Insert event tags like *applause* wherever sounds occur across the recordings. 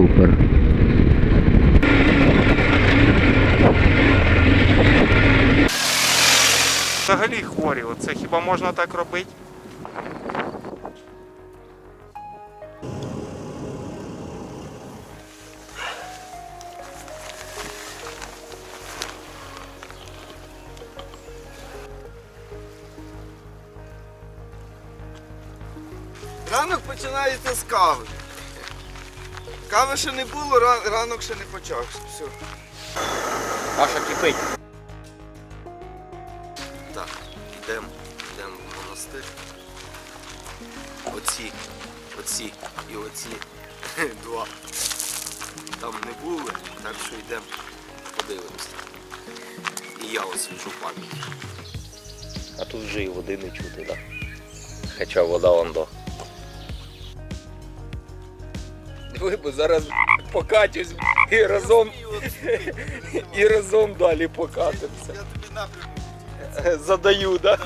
Супер. Взагалі хворі, оце хіба можна так робити? Ранок починається з кави. Кави ще не було, ра- ранок ще не почався. Все. Маша кипить. Так, йдемо, йдемо в монастир. Оці, оці і оці *laughs* два. Там не були, так що йдемо, подивимося. І я освіжу пам'ять. А тут вже і води не чути, так? Хоча вода вон до. Диви, бо зараз покатюсь і разом, і разом далі покатимося. Я тобі напрямку Задаю, так?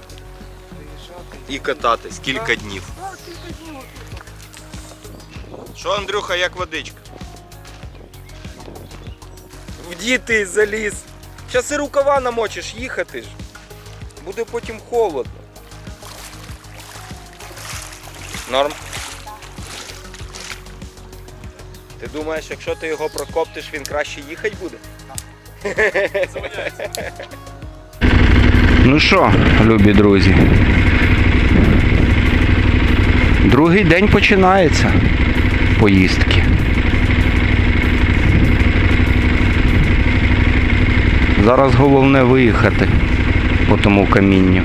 Конкретно приїжджати. І кататись кілька днів. Що, Андрюха, як водичка? В діти заліз. Щас і рукава намочиш, їхати ж. Буде потім холодно. Норм. Ти думаєш, якщо ти його прокоптиш, він краще їхати буде? Ну що, любі друзі. Другий день починається поїздки. Зараз головне виїхати по тому камінню.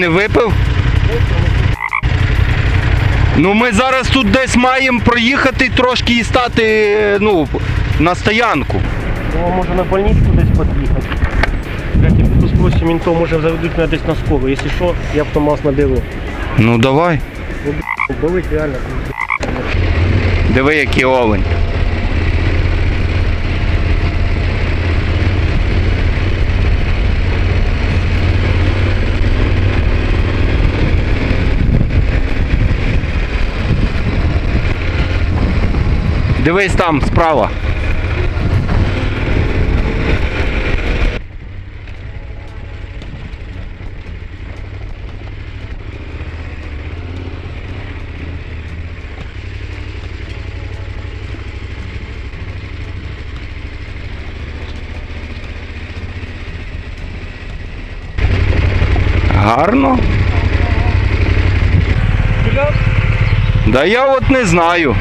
Не випив? Ну ми зараз тут десь маємо проїхати трошки і стати е, ну, на стоянку. Ну, може на больницю десь під'їхати. Як я піду спросим, він то може заведуть мене десь на скору. Якщо що, я б Томас наберу. Ну давай. Болить реально. Диви, який олень. Дивись там справа. Гарно. Да я от не знаю.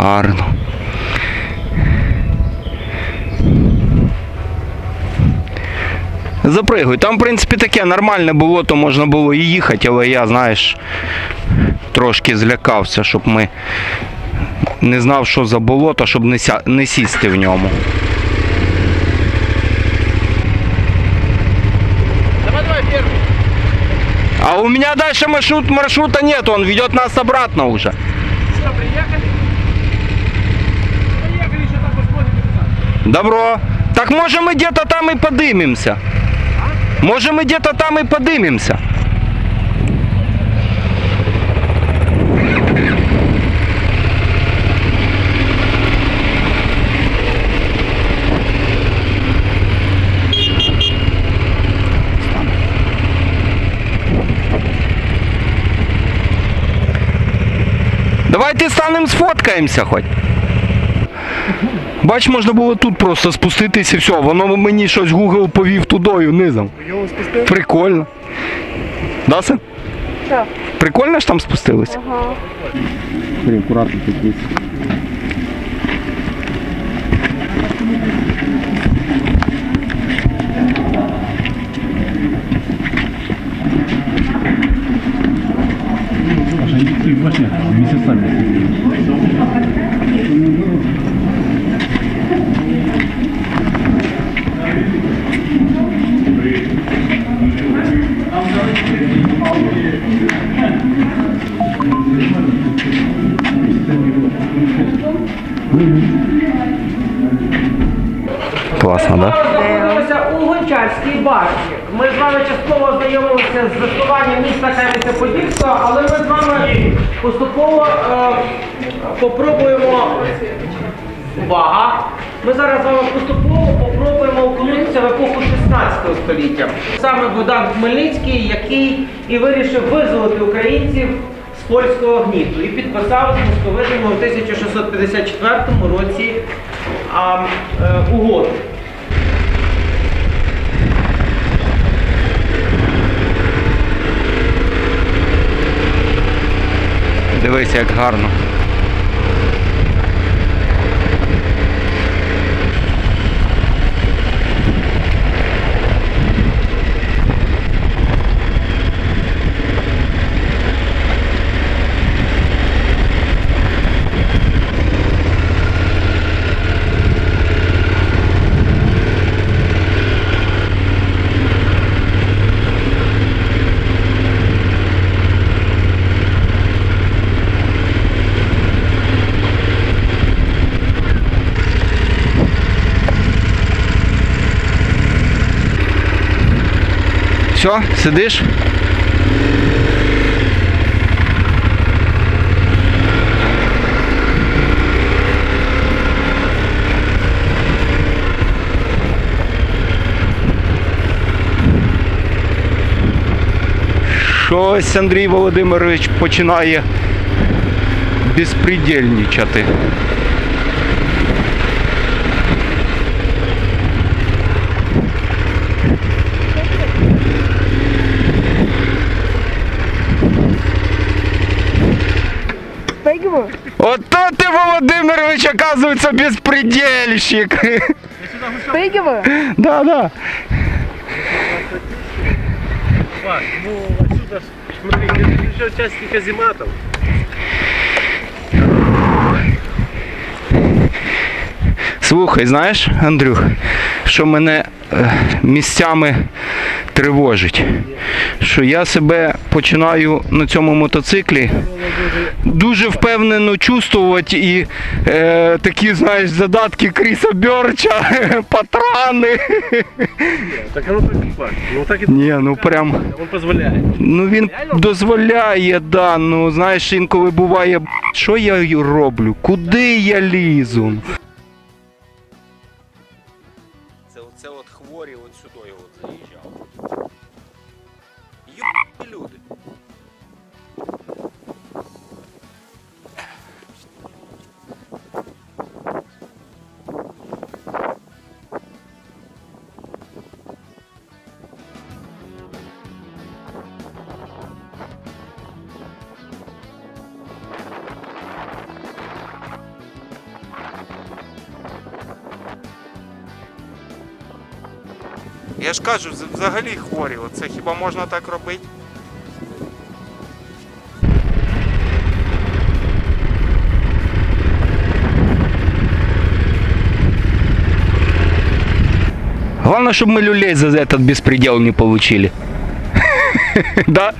Гарно. Запригуй. Там, в принципі, таке нормальне було, то можна було і їхати, але я, знаєш, трошки злякався, щоб ми не знав, що за болото, щоб не, ся... не сісти в ньому. Давай, давай, перший. А у меня дальше маршрут, маршрута нет, он ведет нас обратно уже. Все, приїхали? Приїхали, ще там посмотрим. Добро. Так може ми где-то там и подымемся. Може ми где-то там и подымемся. Давайте станемо сфоткаємося хоч. Бач, можна було тут просто спуститися і все. Воно мені щось Google повів тудою низом. Його спустив? Прикольно. Да. Так. Прикольно ж там спустилися? Ага. акуратно тут століття. Саме Богдан Хмельницький, який і вирішив визволити українців з польського гніту і підписав з московитами у 1654 році а, е, угоду. Дивись, як гарно. Все, сидиш? Щось Андрій Володимирович починає безпредельничати. Ото ти, Володимирович, оказывается, беспредельщик. Спрыгиваю? Да, да. Ну отсюда, смотри, еще часть казематов. Слухай, знаєш, Андрюх, що мене місцями тривожить, що я себе починаю на цьому мотоциклі дуже впевнено чувствувати і е, такі, знаєш, задатки Кріса Бьорча, *laughs* патрани. Так оно так и Паш, ну так и Ні, ну прям. он позволяет. Ну він дозволяє, да, ну знаєш, інколи буває, що я роблю, куди я лізу. Я ж кажу, з- взагалі хворі. Оце хіба можна так робити? Главное, чтобы мы люлей за этот беспредел не получили. *laughs* Да?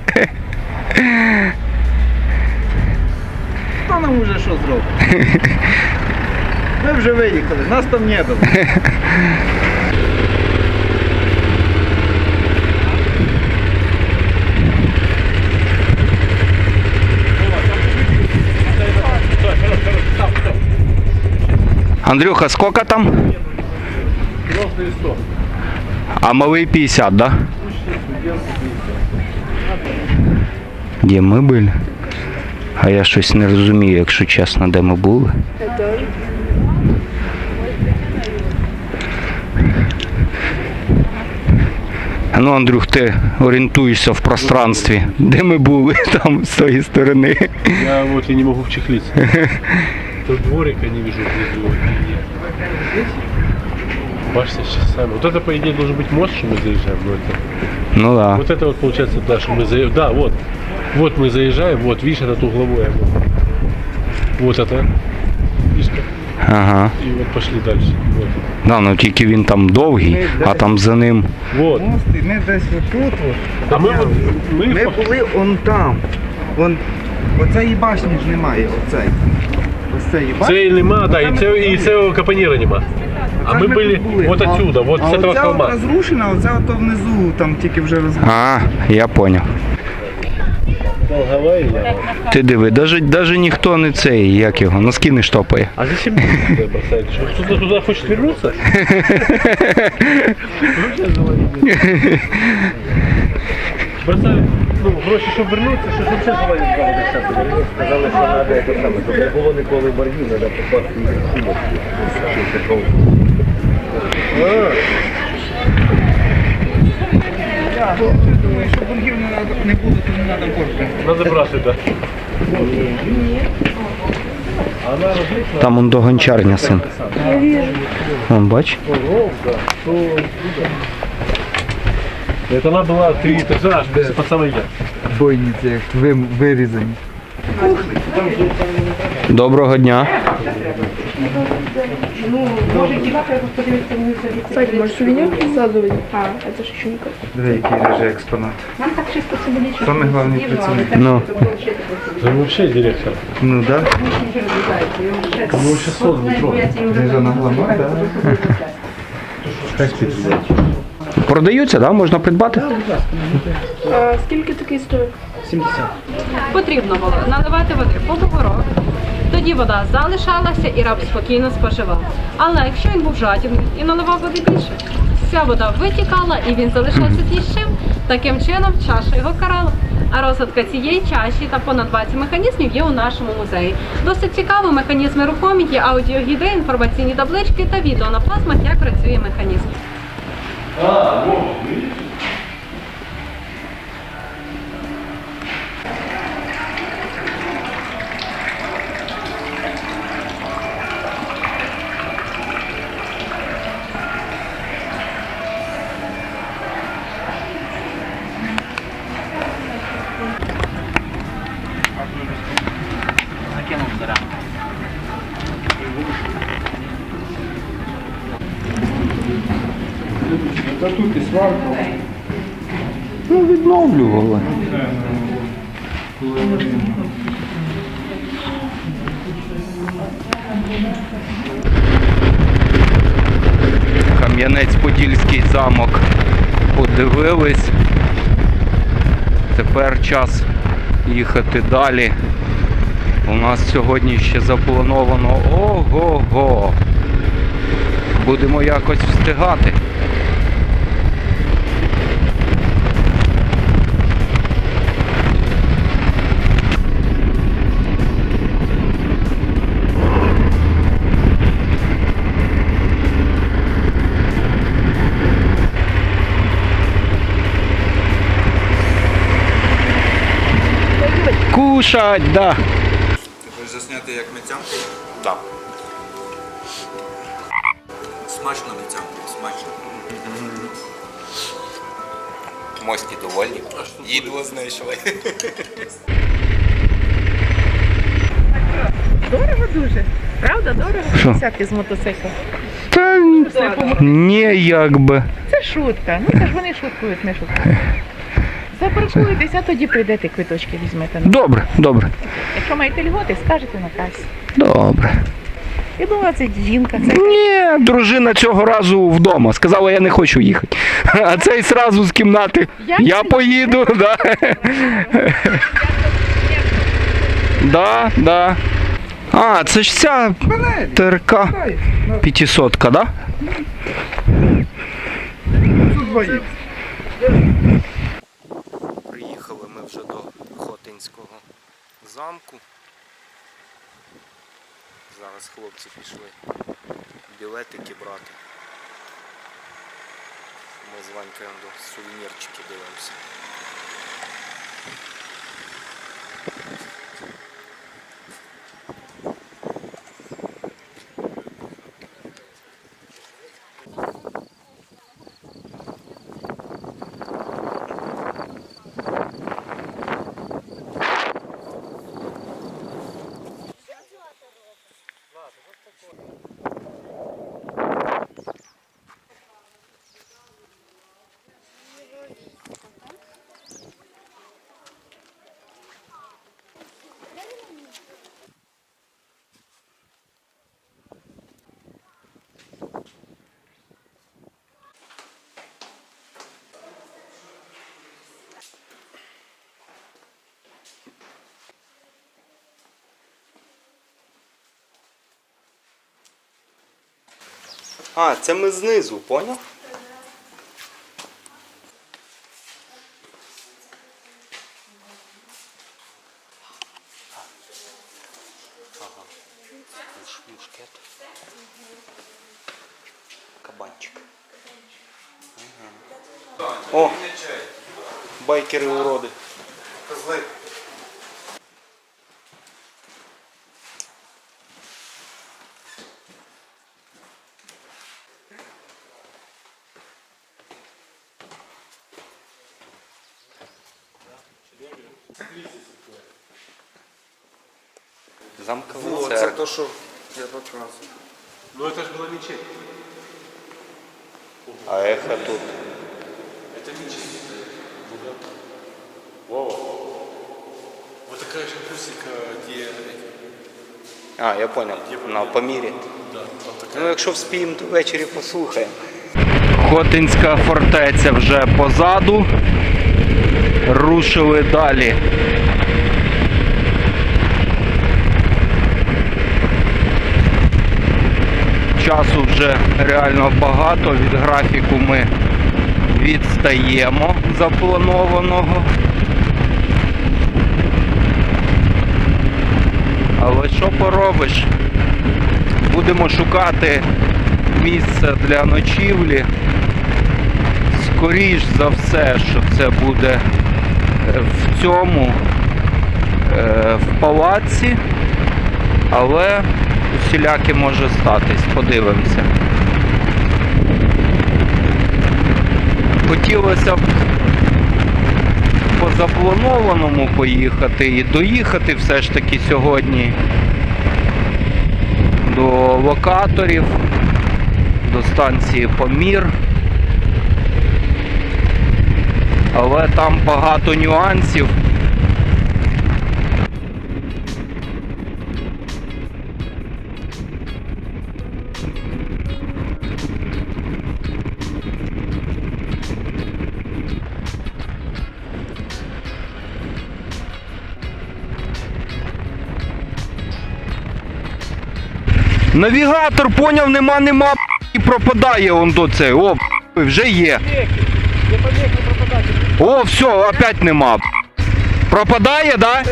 Хто нам уже що зробить? *laughs* Ми вже виїхали, нас там не було. *laughs* Андрюха, сколько там? 100. А малий 50, да? Де ми були? А я щось не розумію, якщо чесно, де ми були. Ну, Андрюх, ти орієнтуєшся в пространстві. Де ми були *laughs* там з тої сторони? Я вот и не могу *laughs* вчехлиться. Тут дворика не вижу внизу. Башня сейчас сами. Вот это, по идее, должен быть мост, что мы заезжаем. Но это... Ну да. Вот это вот получается, да, что мы заезжаем. Да, вот. Вот мы заезжаем, вот, видишь, это угловое. Вот это. Видишь, как? Ага. И вот пошли дальше. Вот. Да, ну тільки він там довгий, а там за ним. Вот. Мости, ми десь отут. От. А мы вот, мы, Ми по- були он там. Вон, оцеї башні ж немає, оцей. Ось. Це нема, да, і це, і це капонира нема. А ми були вот отсюда, вот а с этого оця холма. от розрушена, оце ото внизу, там тільки вже роз... А, я поняв. Ти диви, даже, даже ніхто не цей, як його, носки не штопає. А зачем туда бросать? Что, кто-то туда хочет вернуться? *laughs* Бросали, ну, гроші, щоб вернутися, що ж взагалі завалить два води часу. Сказали, що треба це саме, щоб не було ніколи боргів, треба попасти в сумок. Думаю, що боргів не, надо, не буде, то не треба. Надо бросить, да. Она различна. Там он до гончарня син. Вон, бач? Это она была три этажа, аж без под самой я. Бойниці, як ви, вирізані. Доброго дня. Кстати, может сувенир складывать? А, это же еще не как. Диви, який режий експонат. Саме головний працівник. Ну, Да вообще директор. Ну да. Ну 600 метро. Режана глава, да. Продаються, да? Можна придбати? А скільки такий стоїть? Потрібно було наливати води по бугорок. Тоді вода залишалася і раб спокійно споживав. Але якщо він був жадібний і наливав води більше, вся вода витікала і він залишався з'їщим. Таким чином чаша його карала. А розгадка цієї чаші та понад 20 механізмів є у нашому музеї. Досить цікаво, механізми рухомі, є аудіогіди, інформаційні таблички та відео на плазмах, як працює механізм. Ну, подивились. Тепер час їхати далі. У нас сьогодні ще заплановано ого-го. Будемо якось встигати. Кушать, да. Хочеш засняти як митцям? Так. Смачно митцям, смачно. Мості довольні. Їдло знайшли. Дорого дуже. Правда, дорого Що? взяти з мотоцикла. Та ні, якби. Це шутка. Ну це ж вони шуткують, не шуткують. Запаркуєтесь, а тоді прийдете квиточки візьмете. Добре, добре, Якщо маєте льготи, скажете на касі. добре. Я думала, це жінка, це Ні, дружина цього разу вдома. Сказала, я не хочу їхати. А цей зразу з кімнати. Я Я поїду, да. Да, да. А, це ж ця ТРК 500, да? Приїхали ми вже до Хотинського замку. Зараз хлопці пішли білетики брати. Ми з Ванькою до сувенірчики дивимося. А, це ми знизу, поняв? Мушкет. Кабанчик. О! Байкери уроди. О, це церква. то, що я показую. Ну это же была мечеть. А ехо тут. Это мечеть. Вова. Вот такая же бусика, где... А, я понял. На Памірі. Да, там такая. Ну, якщо вспіємо, то ввечері послухаємо. Хотинська фортеця вже позаду. Рушили далі. часу вже реально багато, від графіку ми відстаємо запланованого. Але що поробиш? Будемо шукати місце для ночівлі. Скоріш за все, що це буде е, в цьому, е, в палаці, але усіляке може статись. Подивимося. Хотілося б по запланованому поїхати і доїхати все ж таки сьогодні до локаторів, до станції Помір. Але там багато нюансів. Навігатор поняв, нема, нема і пропадає он до цей. О, вже є. О, все, опять нема. Пропадає, да?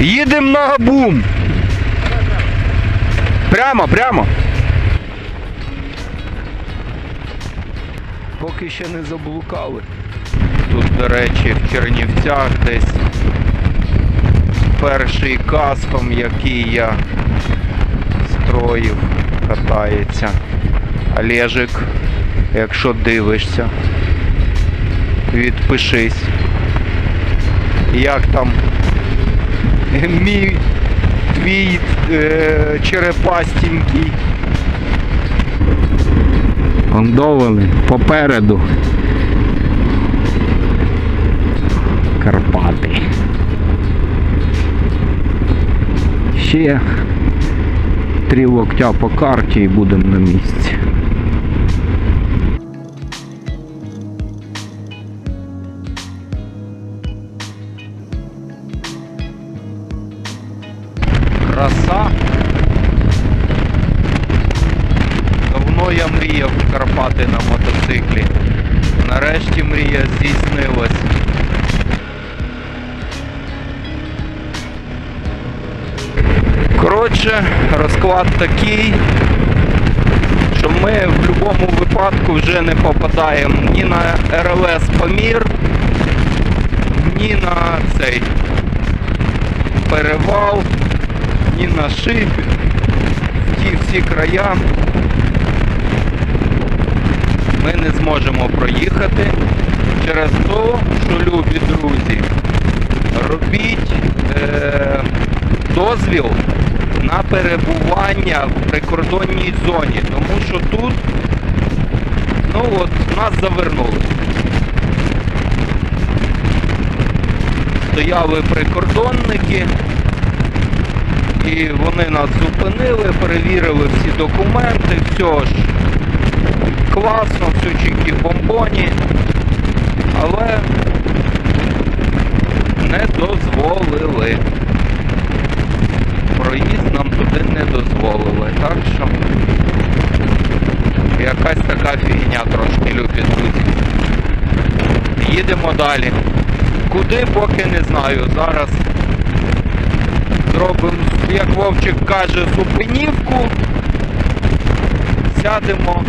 Їдемо на габум. Прямо, прямо. Поки ще не заблукали. Тут, до речі, в Чернівцях десь перший кастом, який я строїв, катається. Олежик, якщо дивишся, відпишись. Як там мій твій е, черепастенький. Ондовали попереду. Три локтя по карті і будемо на місці. Розклад такий, що ми в будь-якому випадку вже не попадаємо ні на РЛС Памір, ні на цей перевал, ні на шип, ті всі края. Ми не зможемо проїхати через те, що любі друзі, робіть е, дозвіл на перебування в прикордонній зоні, тому що тут ну от нас завернули. Стояли прикордонники і вони нас зупинили, перевірили всі документи, все ж класно, все чікі бомбоні, але не дозволили. Проїзд нам туди не дозволили. Так що якась така фігня трошки любі друзі. Їдемо далі. Куди поки не знаю. Зараз зробимо, як Вовчик каже, зупинівку. Сядемо,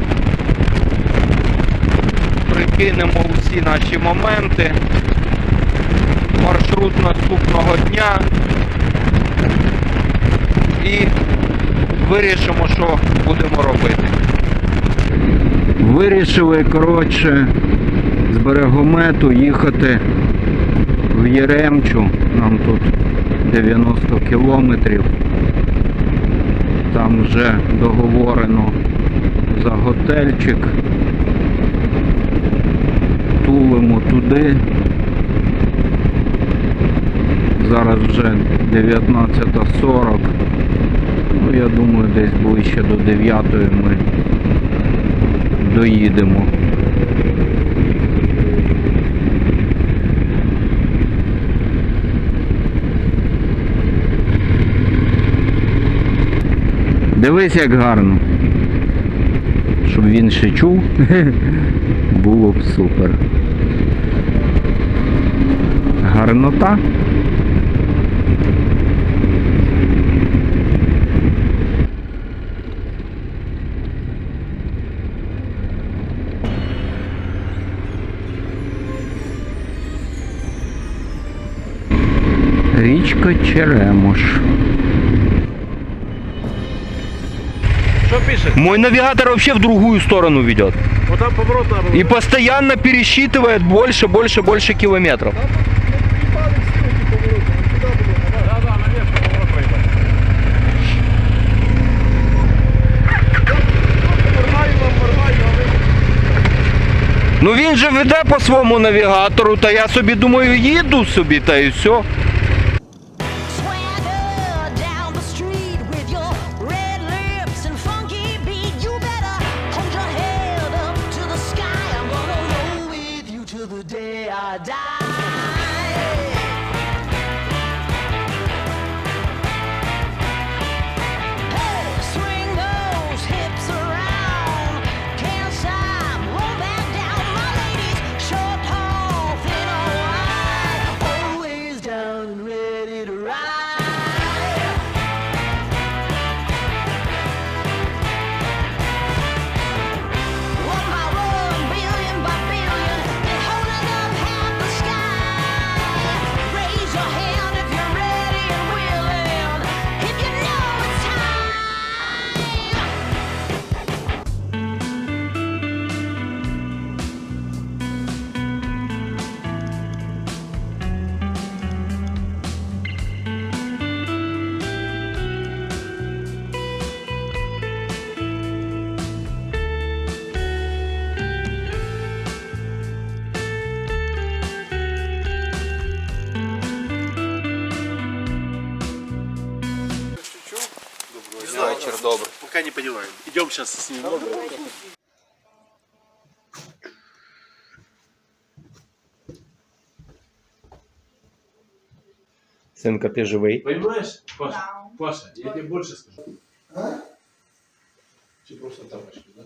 прикинемо усі наші моменти. Маршрут наступного дня і вирішимо, що будемо робити. Вирішили, коротше, з берегомету їхати в Єремчу. Нам тут 90 кілометрів. Там вже договорено за готельчик. Тулимо туди. Зараз вже 19.40. Ну, я думаю, десь ближче до 9 ми доїдемо. Дивись, як гарно. Щоб він ще чув, було б супер. Гарнота. Великий Черемош. Що пише? Мой навигатор вообще в другую сторону ведет. Вот там поворот надо. И постоянно пересчитывает больше, больше, больше километров. Ну він же веде по своєму навігатору, та я собі думаю, їду собі, та і все. Понимаем. Идем сейчас с ним. Синка, ти живий? Понимаешь, Паша? Паша, я тебе больше скажу. А? Ты просто тапочки, да?